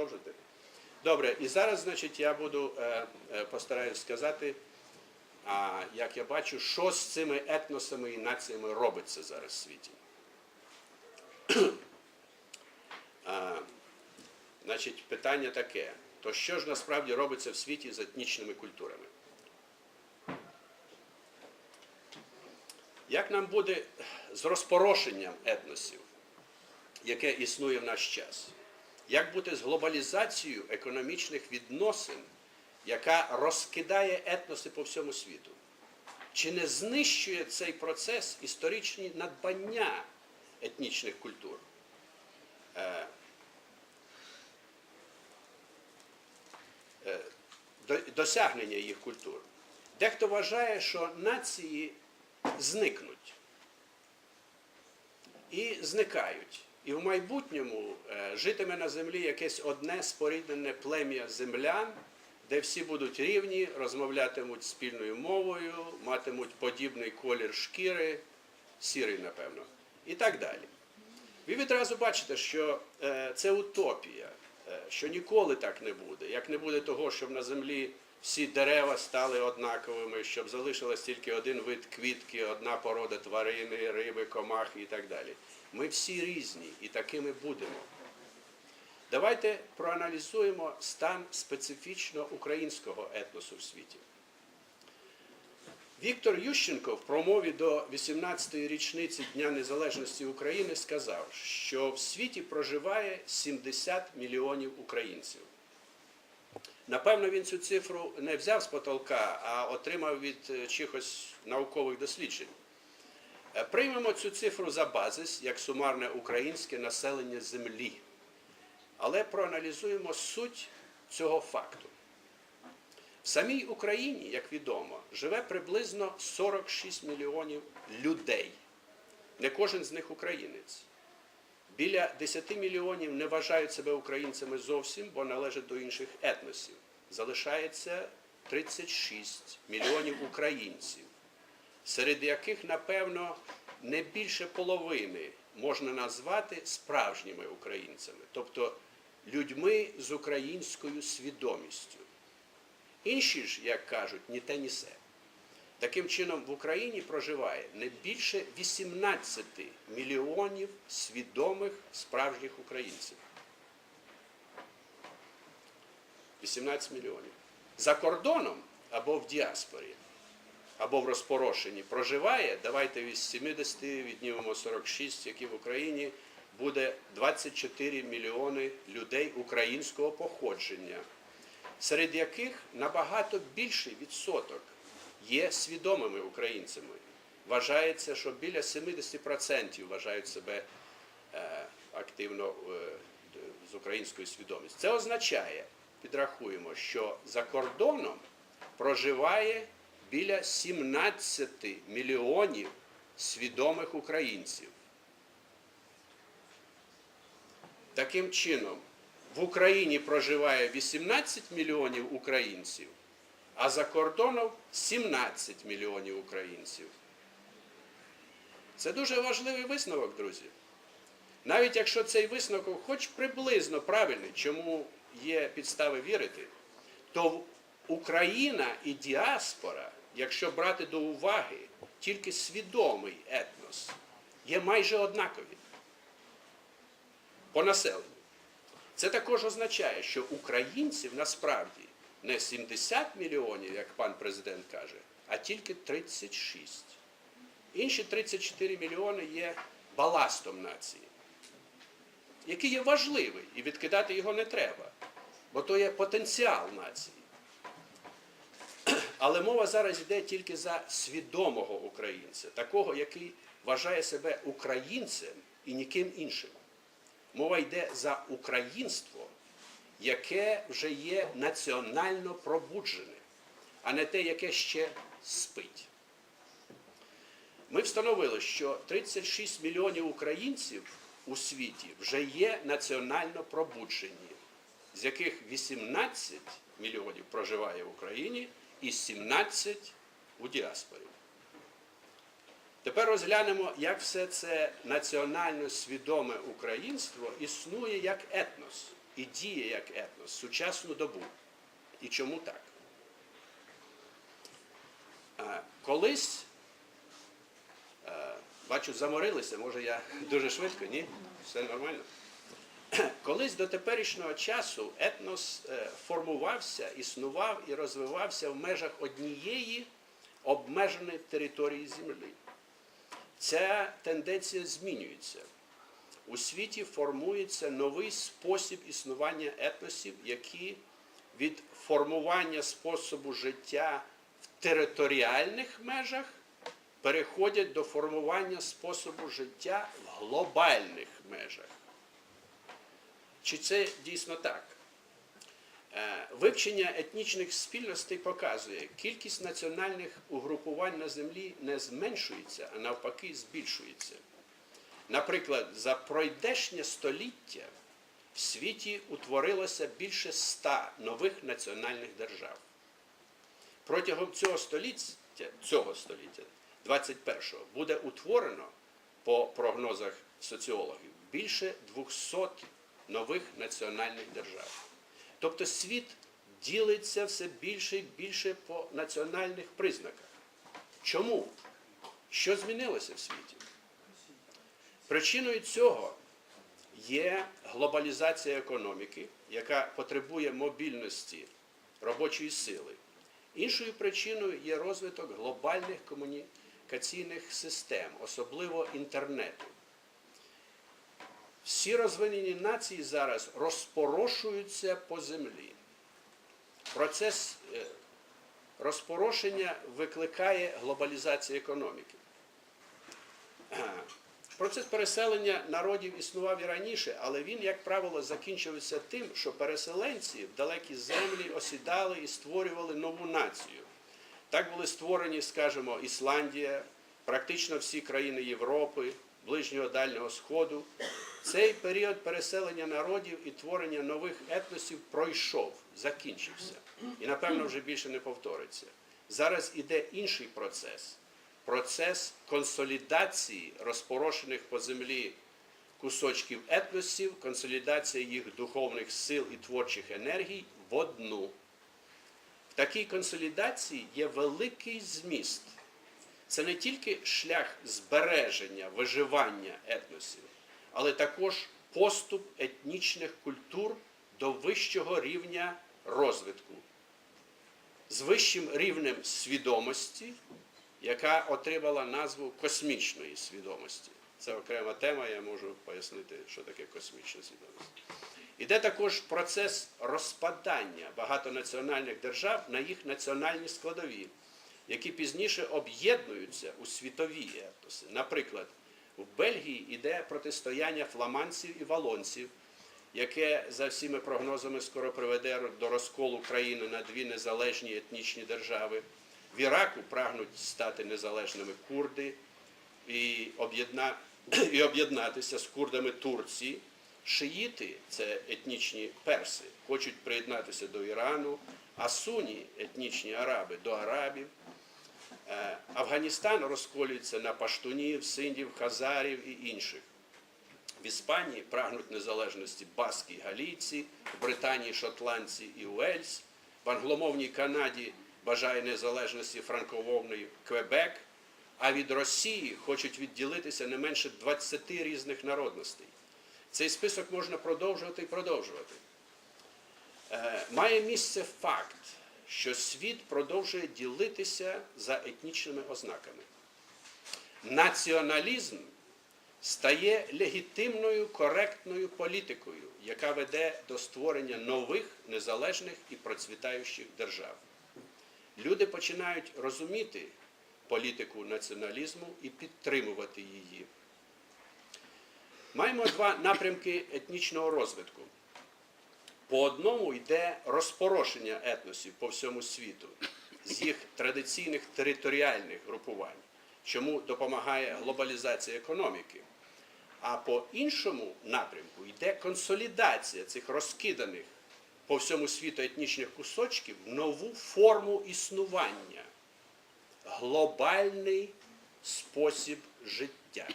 продовжити? Добре, і зараз, значить, я буду е, е, постараюсь сказати, як я бачу, що з цими етносами і націями робиться зараз в світі. значить, питання таке: то що ж насправді робиться в світі з етнічними культурами? Як нам буде з розпорошенням етносів, яке існує в наш час? Як бути з глобалізацією економічних відносин, яка розкидає етноси по всьому світу? Чи не знищує цей процес історичні надбання етнічних культур? Е, е, Досягнення їх культур. Дехто вважає, що нації зникнуть і зникають. І в майбутньому е, житиме на землі якесь одне споріднене плем'я землян, де всі будуть рівні, розмовлятимуть спільною мовою, матимуть подібний колір шкіри, сірий, напевно, і так далі. Ви відразу бачите, що е, це утопія, е, що ніколи так не буде. Як не буде того, щоб на землі всі дерева стали однаковими, щоб залишилось тільки один вид квітки, одна порода тварини, риби, комахи і так далі. Ми всі різні і такими будемо. Давайте проаналізуємо стан специфічно українського етносу в світі. Віктор Ющенко в промові до 18-ї річниці Дня Незалежності України сказав, що в світі проживає 70 мільйонів українців. Напевно, він цю цифру не взяв з потолка, а отримав від чихось наукових досліджень. Е, Приймемо цю цифру за базис як сумарне українське населення землі. Але проаналізуємо суть цього факту. В самій Україні, як відомо, живе приблизно 46 мільйонів людей. Не кожен з них українець. Біля 10 мільйонів не вважають себе українцями зовсім, бо належать до інших етносів. Залишається 36 мільйонів українців, серед яких, напевно, не більше половини можна назвати справжніми українцями, тобто людьми з українською свідомістю. Інші ж, як кажуть, ні те, ні се. Таким чином, в Україні проживає не більше 18 мільйонів свідомих справжніх українців. 18 мільйонів. За кордоном або в діаспорі, або в розпорошенні проживає, давайте від 70 віднімемо 46, які в Україні буде 24 мільйони людей українського походження серед яких набагато більший відсоток є свідомими українцями. Вважається, що біля 70% вважають себе е, активно е, з українською свідомістю. Це означає, підрахуємо, що за кордоном проживає біля 17 мільйонів свідомих українців. Таким чином, в Україні проживає 18 мільйонів українців, а за кордоном 17 мільйонів українців. Це дуже важливий висновок, друзі. Навіть якщо цей висновок хоч приблизно правильний, чому є підстави вірити, то Україна і діаспора, якщо брати до уваги тільки свідомий етнос, є майже однакові по населенню. Це також означає, що українців насправді не 70 мільйонів, як пан президент каже, а тільки 36. Інші 34 мільйони є баластом нації, який є важливий, і відкидати його не треба, бо то є потенціал нації. Але мова зараз йде тільки за свідомого українця, такого, який вважає себе українцем і ніким іншим. Мова йде за українство, яке вже є національно пробуджене, а не те, яке ще спить. Ми встановили, що 36 мільйонів українців у світі вже є національно пробуджені, з яких 18 мільйонів проживає в Україні і 17 у діаспорі. Тепер розглянемо, як все це національно свідоме українство існує як етнос і діє як етнос сучасну добу. І чому так? Колись, бачу, заморилися, може я дуже швидко, ні? Все нормально. Колись до теперішнього часу етнос е, формувався, існував і розвивався в межах однієї обмеженої території землі. Ця тенденція змінюється. У світі формується новий спосіб існування етносів, які від формування способу життя в територіальних межах переходять до формування способу життя в глобальних межах. Чи це дійсно так? Е, Вивчення етнічних спільностей показує, кількість національних угрупувань на землі не зменшується, а навпаки збільшується. Наприклад, за пройдешнє століття в світі утворилося більше ста нових національних держав. Протягом цього століття, цього століття, 21-го, буде утворено, по прогнозах соціологів, більше 200 нових національних держав. Тобто світ ділиться все більше і більше по національних признаках. Чому? Що змінилося в світі? Причиною цього є глобалізація економіки, яка потребує мобільності робочої сили. Іншою причиною є розвиток глобальних комунікаційних систем, особливо інтернету. Всі розвинені нації зараз розпорошуються по землі. Процес е, розпорошення викликає глобалізацію економіки. Процес переселення народів існував і раніше, але він, як правило, закінчився тим, що переселенці в далекі землі осідали і створювали нову націю. Так були створені, скажімо, Ісландія, практично всі країни Європи, Ближнього Дальнього Сходу. Цей період переселення народів і творення нових етносів пройшов, закінчився. І, напевно, вже більше не повториться. Зараз іде інший процес процес консолідації розпорошених по землі кусочків етносів, консолідація їх духовних сил і творчих енергій в одну. В такій консолідації є великий зміст. Це не тільки шлях збереження, виживання етносів, але також поступ етнічних культур до вищого рівня розвитку, з вищим рівнем свідомості, яка отримала назву космічної свідомості. Це окрема тема, я можу пояснити, що таке космічна свідомість. Іде також процес розпадання багатонаціональних держав на їх національні складові, які пізніше об'єднуються у світові етноси. Наприклад, в Бельгії йде протистояння фламандців і валонців, яке за всіми прогнозами скоро приведе до розколу країни на дві незалежні етнічні держави. В Іраку прагнуть стати незалежними курди і, об'єдна... і об'єднатися з курдами Турції. Шиїти це етнічні перси, хочуть приєднатися до Ірану, а суні етнічні араби до арабів. Е, Афганістан розколюється на паштунів, синдів, хазарів і інших. В Іспанії прагнуть незалежності баски і галійці, в Британії шотландці і Уельс, в англомовній Канаді бажає незалежності франкомовної Квебек, а від Росії хочуть відділитися не менше 20 різних народностей. Цей список можна продовжувати і продовжувати. Е, Має місце факт, що світ продовжує ділитися за етнічними ознаками. Націоналізм стає легітимною коректною політикою, яка веде до створення нових незалежних і процвітаючих держав. Люди починають розуміти політику націоналізму і підтримувати її. Маємо два напрямки етнічного розвитку. По одному йде розпорошення етносів по всьому світу з їх традиційних територіальних групувань, чому допомагає глобалізація економіки. А по іншому напрямку йде консолідація цих розкиданих по всьому світу етнічних кусочків в нову форму існування, глобальний спосіб життя.